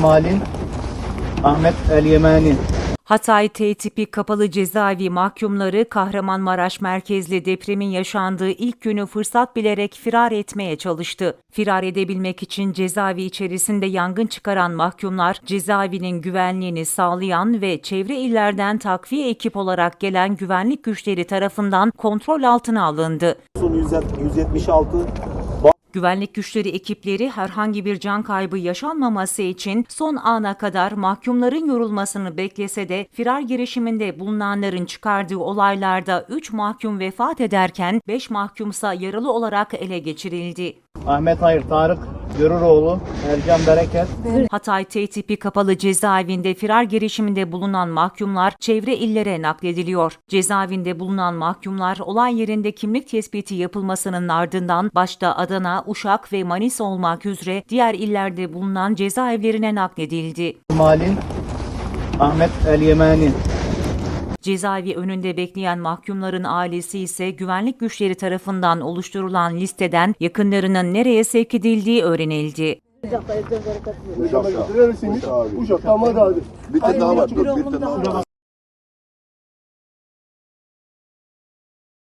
Malin Ahmet El Yemani Hatay T tipi kapalı cezaevi mahkumları Kahramanmaraş merkezli depremin yaşandığı ilk günü fırsat bilerek firar etmeye çalıştı. Firar edebilmek için cezaevi içerisinde yangın çıkaran mahkumlar cezaevinin güvenliğini sağlayan ve çevre illerden takviye ekip olarak gelen güvenlik güçleri tarafından kontrol altına alındı. Son 176 Güvenlik güçleri ekipleri herhangi bir can kaybı yaşanmaması için son ana kadar mahkumların yorulmasını beklese de firar girişiminde bulunanların çıkardığı olaylarda 3 mahkum vefat ederken 5 mahkumsa yaralı olarak ele geçirildi. Ahmet Hayır Tarık Görüroğlu Ercan Bereket Hatay T tipi kapalı cezaevinde firar girişiminde bulunan mahkumlar çevre illere naklediliyor. Cezaevinde bulunan mahkumlar olay yerinde kimlik tespiti yapılmasının ardından başta Adana, Uşak ve Manisa olmak üzere diğer illerde bulunan cezaevlerine nakledildi. Malin Ahmet El Yemani Cezaevi önünde bekleyen mahkumların ailesi ise güvenlik güçleri tarafından oluşturulan listeden yakınlarının nereye sevk edildiği öğrenildi. Uçakta götürüyor musun? Uçakta ama daha. Bir tane daha var. Bir.